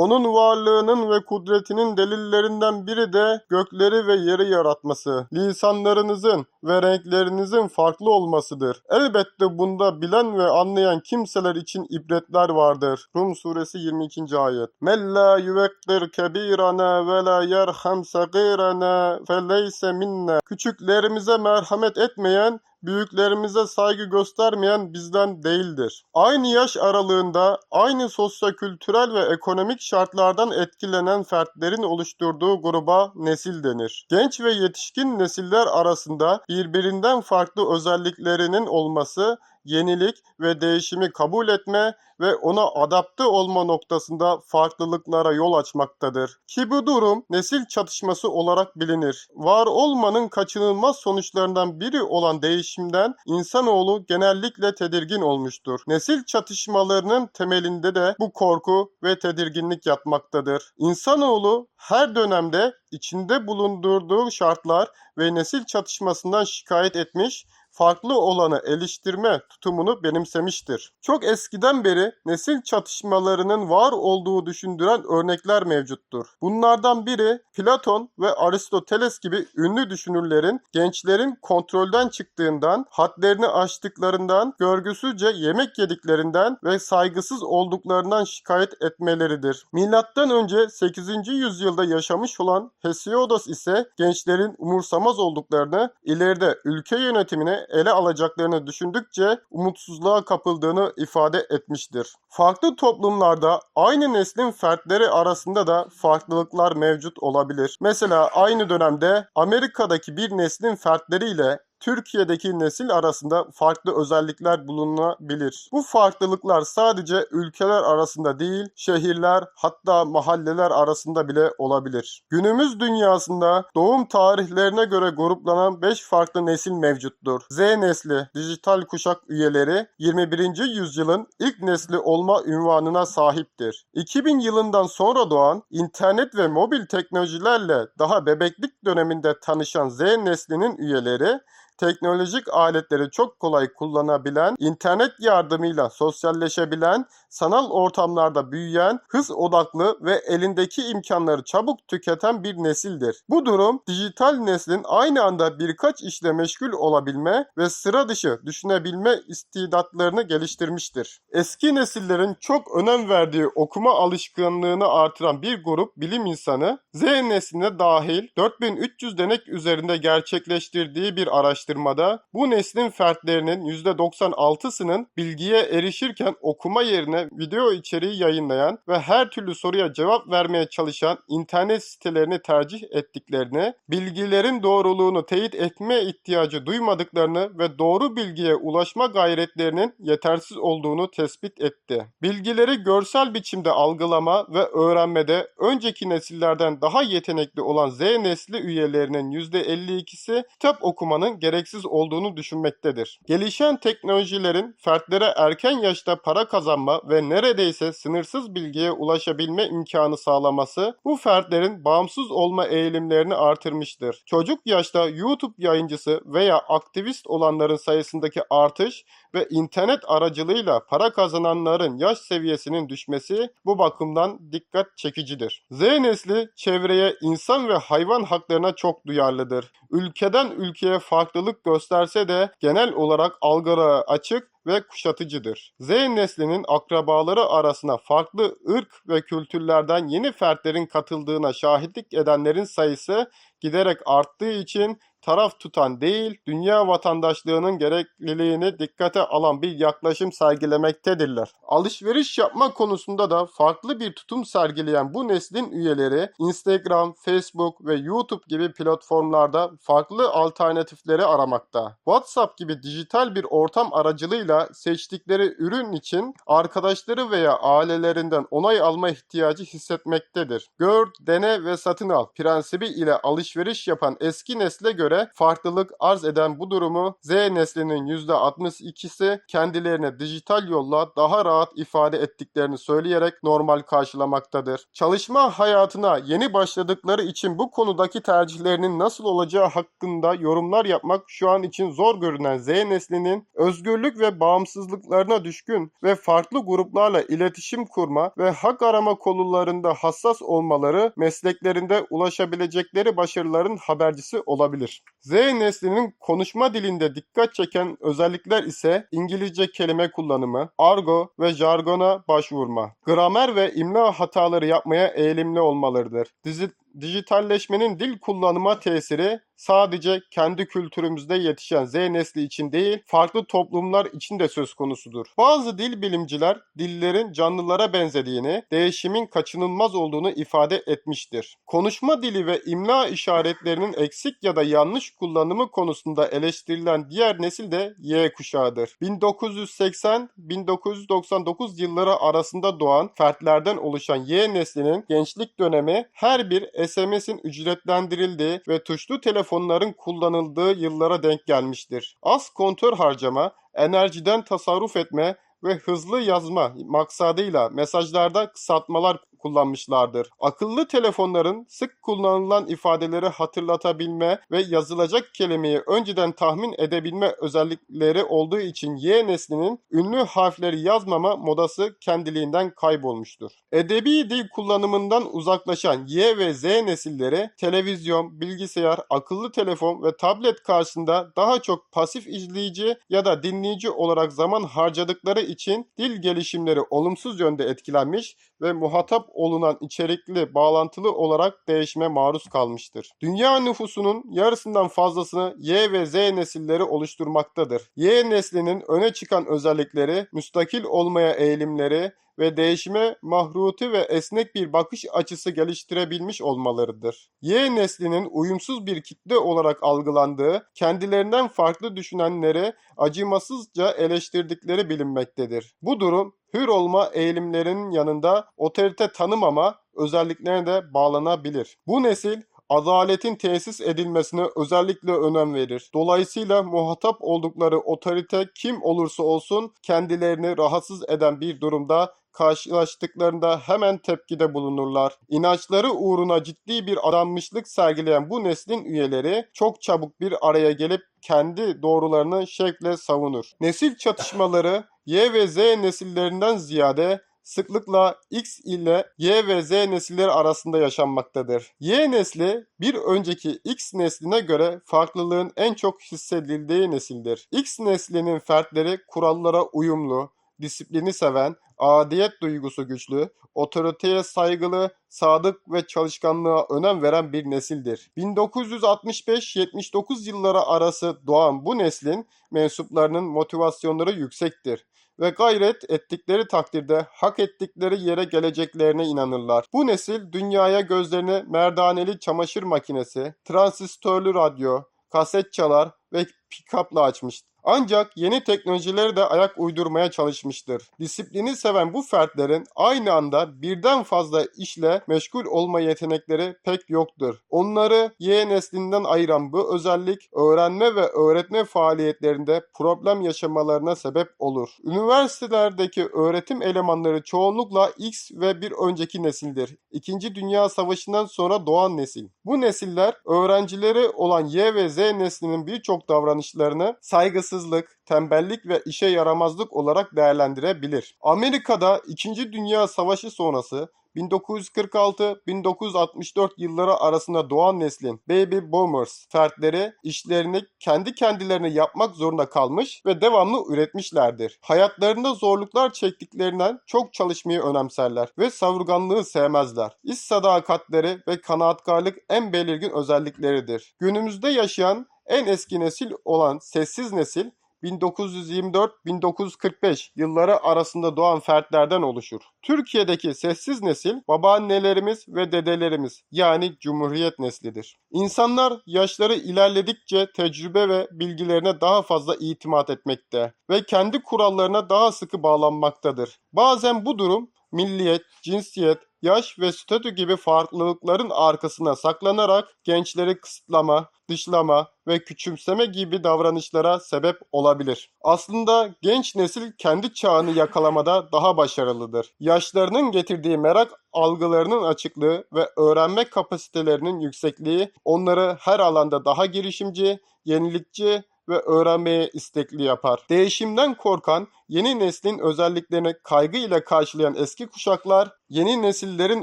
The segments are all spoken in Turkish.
Onun varlığının ve kudretinin delillerinden biri de gökleri ve yeri yaratması, lisanlarınızın ve renklerinizin farklı olmasıdır. Elbette bunda bilen ve anlayan kimseler için ibretler vardır. Rum suresi 22. ayet. Mella yüvektir kebirana ve la yerham sagirana feleyse minna. Küçüklerimize merhamet etmeyen büyüklerimize saygı göstermeyen bizden değildir. Aynı yaş aralığında aynı sosyokültürel ve ekonomik şartlardan etkilenen fertlerin oluşturduğu gruba nesil denir. Genç ve yetişkin nesiller arasında birbirinden farklı özelliklerinin olması yenilik ve değişimi kabul etme ve ona adapte olma noktasında farklılıklara yol açmaktadır. Ki bu durum nesil çatışması olarak bilinir. Var olmanın kaçınılmaz sonuçlarından biri olan değişimden insanoğlu genellikle tedirgin olmuştur. Nesil çatışmalarının temelinde de bu korku ve tedirginlik yatmaktadır. İnsanoğlu her dönemde içinde bulundurduğu şartlar ve nesil çatışmasından şikayet etmiş farklı olanı eleştirme tutumunu benimsemiştir. Çok eskiden beri nesil çatışmalarının var olduğu düşündüren örnekler mevcuttur. Bunlardan biri Platon ve Aristoteles gibi ünlü düşünürlerin gençlerin kontrolden çıktığından, hadlerini aştıklarından, görgüsüzce yemek yediklerinden ve saygısız olduklarından şikayet etmeleridir. Milattan önce 8. yüzyılda yaşamış olan Hesiodos ise gençlerin umursamaz olduklarını, ileride ülke yönetimine ele alacaklarını düşündükçe umutsuzluğa kapıldığını ifade etmiştir. Farklı toplumlarda aynı neslin fertleri arasında da farklılıklar mevcut olabilir. Mesela aynı dönemde Amerika'daki bir neslin fertleriyle Türkiye'deki nesil arasında farklı özellikler bulunabilir. Bu farklılıklar sadece ülkeler arasında değil, şehirler hatta mahalleler arasında bile olabilir. Günümüz dünyasında doğum tarihlerine göre gruplanan 5 farklı nesil mevcuttur. Z nesli, dijital kuşak üyeleri 21. yüzyılın ilk nesli olma ünvanına sahiptir. 2000 yılından sonra doğan, internet ve mobil teknolojilerle daha bebeklik döneminde tanışan Z neslinin üyeleri teknolojik aletleri çok kolay kullanabilen, internet yardımıyla sosyalleşebilen, sanal ortamlarda büyüyen, hız odaklı ve elindeki imkanları çabuk tüketen bir nesildir. Bu durum dijital neslin aynı anda birkaç işle meşgul olabilme ve sıra dışı düşünebilme istidatlarını geliştirmiştir. Eski nesillerin çok önem verdiği okuma alışkanlığını artıran bir grup bilim insanı Z nesline dahil 4300 denek üzerinde gerçekleştirdiği bir araştırmada bu neslin fertlerinin %96'sının bilgiye erişirken okuma yerine video içeriği yayınlayan ve her türlü soruya cevap vermeye çalışan internet sitelerini tercih ettiklerini, bilgilerin doğruluğunu teyit etme ihtiyacı duymadıklarını ve doğru bilgiye ulaşma gayretlerinin yetersiz olduğunu tespit etti. Bilgileri görsel biçimde algılama ve öğrenmede önceki nesillerden daha yetenekli olan Z nesli üyelerinin %52'si kitap okumanın gereksiz olduğunu düşünmektedir. Gelişen teknolojilerin fertlere erken yaşta para kazanma ve neredeyse sınırsız bilgiye ulaşabilme imkanı sağlaması bu fertlerin bağımsız olma eğilimlerini artırmıştır. Çocuk yaşta YouTube yayıncısı veya aktivist olanların sayısındaki artış ve internet aracılığıyla para kazananların yaş seviyesinin düşmesi bu bakımdan dikkat çekicidir. Z nesli çevreye, insan ve hayvan haklarına çok duyarlıdır. Ülkeden ülkeye farklılık gösterse de genel olarak algılara açık ve kuşatıcıdır. Z neslinin akrabaları arasına farklı ırk ve kültürlerden yeni fertlerin katıldığına şahitlik edenlerin sayısı giderek arttığı için taraf tutan değil, dünya vatandaşlığının gerekliliğini dikkate alan bir yaklaşım sergilemektedirler. Alışveriş yapma konusunda da farklı bir tutum sergileyen bu neslin üyeleri Instagram, Facebook ve YouTube gibi platformlarda farklı alternatifleri aramakta. WhatsApp gibi dijital bir ortam aracılığıyla seçtikleri ürün için arkadaşları veya ailelerinden onay alma ihtiyacı hissetmektedir. Gör, dene ve satın al prensibi ile alışveriş yapan eski nesle göre farklılık arz eden bu durumu Z neslinin %62'si kendilerini dijital yolla daha rahat ifade ettiklerini söyleyerek normal karşılamaktadır. Çalışma hayatına yeni başladıkları için bu konudaki tercihlerinin nasıl olacağı hakkında yorumlar yapmak şu an için zor görünen Z neslinin özgürlük ve bağımsızlıklarına düşkün ve farklı gruplarla iletişim kurma ve hak arama konularında hassas olmaları mesleklerinde ulaşabilecekleri başarıların habercisi olabilir. Z neslinin konuşma dilinde dikkat çeken özellikler ise İngilizce kelime kullanımı, argo ve jargona başvurma, gramer ve imla hataları yapmaya eğilimli olmalarıdır. Dizi dijitalleşmenin dil kullanıma tesiri sadece kendi kültürümüzde yetişen Z nesli için değil, farklı toplumlar için de söz konusudur. Bazı dil bilimciler dillerin canlılara benzediğini, değişimin kaçınılmaz olduğunu ifade etmiştir. Konuşma dili ve imla işaretlerinin eksik ya da yanlış kullanımı konusunda eleştirilen diğer nesil de Y kuşağıdır. 1980-1999 yılları arasında doğan fertlerden oluşan Y neslinin gençlik dönemi her bir SMS'in ücretlendirildiği ve tuşlu telefonların kullanıldığı yıllara denk gelmiştir. Az kontör harcama, enerjiden tasarruf etme ve hızlı yazma maksadıyla mesajlarda kısaltmalar kullanmışlardır. Akıllı telefonların sık kullanılan ifadeleri hatırlatabilme ve yazılacak kelimeyi önceden tahmin edebilme özellikleri olduğu için Y neslinin ünlü harfleri yazmama modası kendiliğinden kaybolmuştur. Edebi dil kullanımından uzaklaşan Y ve Z nesilleri televizyon, bilgisayar, akıllı telefon ve tablet karşısında daha çok pasif izleyici ya da dinleyici olarak zaman harcadıkları için dil gelişimleri olumsuz yönde etkilenmiş ve muhatap olunan içerikli bağlantılı olarak değişime maruz kalmıştır. Dünya nüfusunun yarısından fazlasını Y ve Z nesilleri oluşturmaktadır. Y neslinin öne çıkan özellikleri müstakil olmaya eğilimleri ve değişime mahruti ve esnek bir bakış açısı geliştirebilmiş olmalarıdır. Y neslinin uyumsuz bir kitle olarak algılandığı, kendilerinden farklı düşünenleri acımasızca eleştirdikleri bilinmektedir. Bu durum hür olma eğilimlerinin yanında otorite tanımama özelliklerine de bağlanabilir. Bu nesil adaletin tesis edilmesine özellikle önem verir. Dolayısıyla muhatap oldukları otorite kim olursa olsun kendilerini rahatsız eden bir durumda karşılaştıklarında hemen tepkide bulunurlar. İnançları uğruna ciddi bir adanmışlık sergileyen bu neslin üyeleri çok çabuk bir araya gelip kendi doğrularını şevkle savunur. Nesil çatışmaları Y ve Z nesillerinden ziyade sıklıkla X ile Y ve Z nesilleri arasında yaşanmaktadır. Y nesli bir önceki X nesline göre farklılığın en çok hissedildiği nesildir. X neslinin fertleri kurallara uyumlu, disiplini seven, adiyet duygusu güçlü, otoriteye saygılı, sadık ve çalışkanlığa önem veren bir nesildir. 1965-79 yılları arası doğan bu neslin mensuplarının motivasyonları yüksektir ve gayret ettikleri takdirde hak ettikleri yere geleceklerine inanırlar. Bu nesil dünyaya gözlerini merdaneli çamaşır makinesi, transistörlü radyo, kaset çalar ve pick-up'la açmıştır. Ancak yeni teknolojileri de ayak uydurmaya çalışmıştır. Disiplini seven bu fertlerin aynı anda birden fazla işle meşgul olma yetenekleri pek yoktur. Onları Y neslinden ayıran bu özellik öğrenme ve öğretme faaliyetlerinde problem yaşamalarına sebep olur. Üniversitelerdeki öğretim elemanları çoğunlukla X ve bir önceki nesildir. İkinci Dünya Savaşı'ndan sonra doğan nesil. Bu nesiller öğrencileri olan Y ve Z neslinin birçok davranışlarını saygısız saygısızlık, tembellik ve işe yaramazlık olarak değerlendirebilir. Amerika'da 2. Dünya Savaşı sonrası 1946-1964 yılları arasında doğan neslin Baby Boomers fertleri işlerini kendi kendilerine yapmak zorunda kalmış ve devamlı üretmişlerdir. Hayatlarında zorluklar çektiklerinden çok çalışmayı önemserler ve savurganlığı sevmezler. İş sadakatleri ve kanaatkarlık en belirgin özellikleridir. Günümüzde yaşayan en eski nesil olan sessiz nesil 1924-1945 yılları arasında doğan fertlerden oluşur. Türkiye'deki sessiz nesil babaannelerimiz ve dedelerimiz yani Cumhuriyet neslidir. İnsanlar yaşları ilerledikçe tecrübe ve bilgilerine daha fazla itimat etmekte ve kendi kurallarına daha sıkı bağlanmaktadır. Bazen bu durum milliyet, cinsiyet, yaş ve statü gibi farklılıkların arkasına saklanarak gençleri kısıtlama, dışlama ve küçümseme gibi davranışlara sebep olabilir. Aslında genç nesil kendi çağını yakalamada daha başarılıdır. Yaşlarının getirdiği merak algılarının açıklığı ve öğrenme kapasitelerinin yüksekliği onları her alanda daha girişimci, yenilikçi ve öğrenmeye istekli yapar. Değişimden korkan, yeni neslin özelliklerini kaygı ile karşılayan eski kuşaklar, yeni nesillerin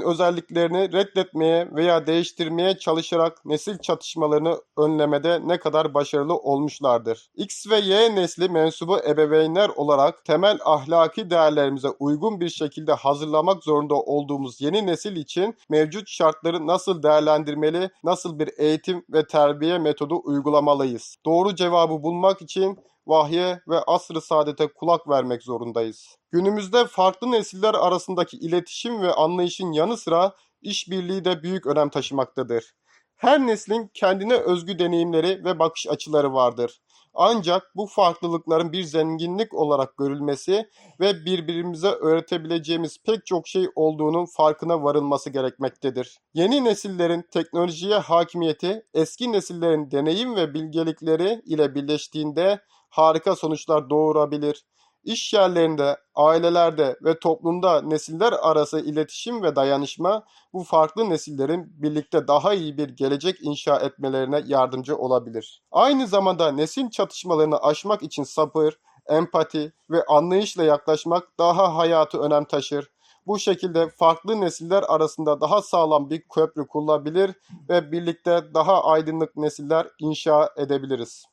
özelliklerini reddetmeye veya değiştirmeye çalışarak nesil çatışmalarını önlemede ne kadar başarılı olmuşlardır. X ve Y nesli mensubu ebeveynler olarak temel ahlaki değerlerimize uygun bir şekilde hazırlamak zorunda olduğumuz yeni nesil için mevcut şartları nasıl değerlendirmeli, nasıl bir eğitim ve terbiye metodu uygulamalıyız? Doğru cevabı bulmak için vahye ve asr-ı saadete kulak vermek zorundayız. Günümüzde farklı nesiller arasındaki iletişim ve anlayışın yanı sıra işbirliği de büyük önem taşımaktadır. Her neslin kendine özgü deneyimleri ve bakış açıları vardır. Ancak bu farklılıkların bir zenginlik olarak görülmesi ve birbirimize öğretebileceğimiz pek çok şey olduğunun farkına varılması gerekmektedir. Yeni nesillerin teknolojiye hakimiyeti eski nesillerin deneyim ve bilgelikleri ile birleştiğinde harika sonuçlar doğurabilir. İş yerlerinde, ailelerde ve toplumda nesiller arası iletişim ve dayanışma bu farklı nesillerin birlikte daha iyi bir gelecek inşa etmelerine yardımcı olabilir. Aynı zamanda nesil çatışmalarını aşmak için sabır, empati ve anlayışla yaklaşmak daha hayatı önem taşır. Bu şekilde farklı nesiller arasında daha sağlam bir köprü kurulabilir ve birlikte daha aydınlık nesiller inşa edebiliriz.